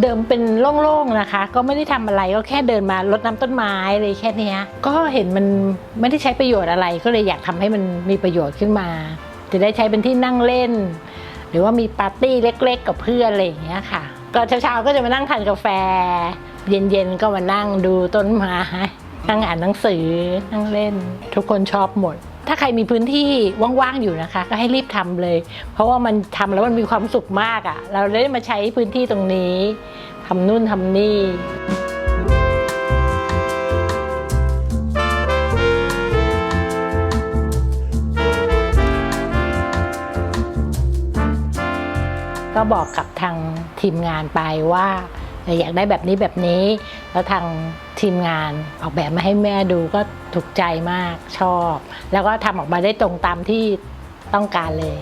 เดิมเป็นโล่งๆนะคะ ก็ไม่ได้ทำอะไรก็แค่เดินมารดน้ำต้นไม้เลยแค่นี้ก็เห็นมันไม่ได้ใช้ประโยชน์อะไร ก็เลยอยากทำให้มันมีประโยชน์ขึ้นมา จะได้ใช้เป็นที่นั่งเล่น หรือว่ามีปาร์ตี้เล็กๆ กับเพื่อนอะไรอย่างเงี้ยค่ะ ก็เช้าๆก็จะมานั่งทานกาแฟ เย็นๆก็มานั่งดูต้นไม้นั่งอ่านหนังสือนั่งเล่น ทุกคนชอบหมด ถ้าใครมีพื้นที่ว่างๆอยู่นะคะ ก็ให้รีบทำเลย เพราะว่ามันทำแล้วมันมีความสุขมากอะ่ะ เราได้มาใช้พื้นที่ตรงนี้ทำนู่นทำนี่ก็บอกกับทางทีมงานไปว่า อยากได้แบบนี้แบบนี้ แล้วทางทีมงานออกแบบมาให้แม่ดูก็ถูกใจมากชอบ แล้วก็ทำออกมาได้ตรงตามที่ต้องการเลย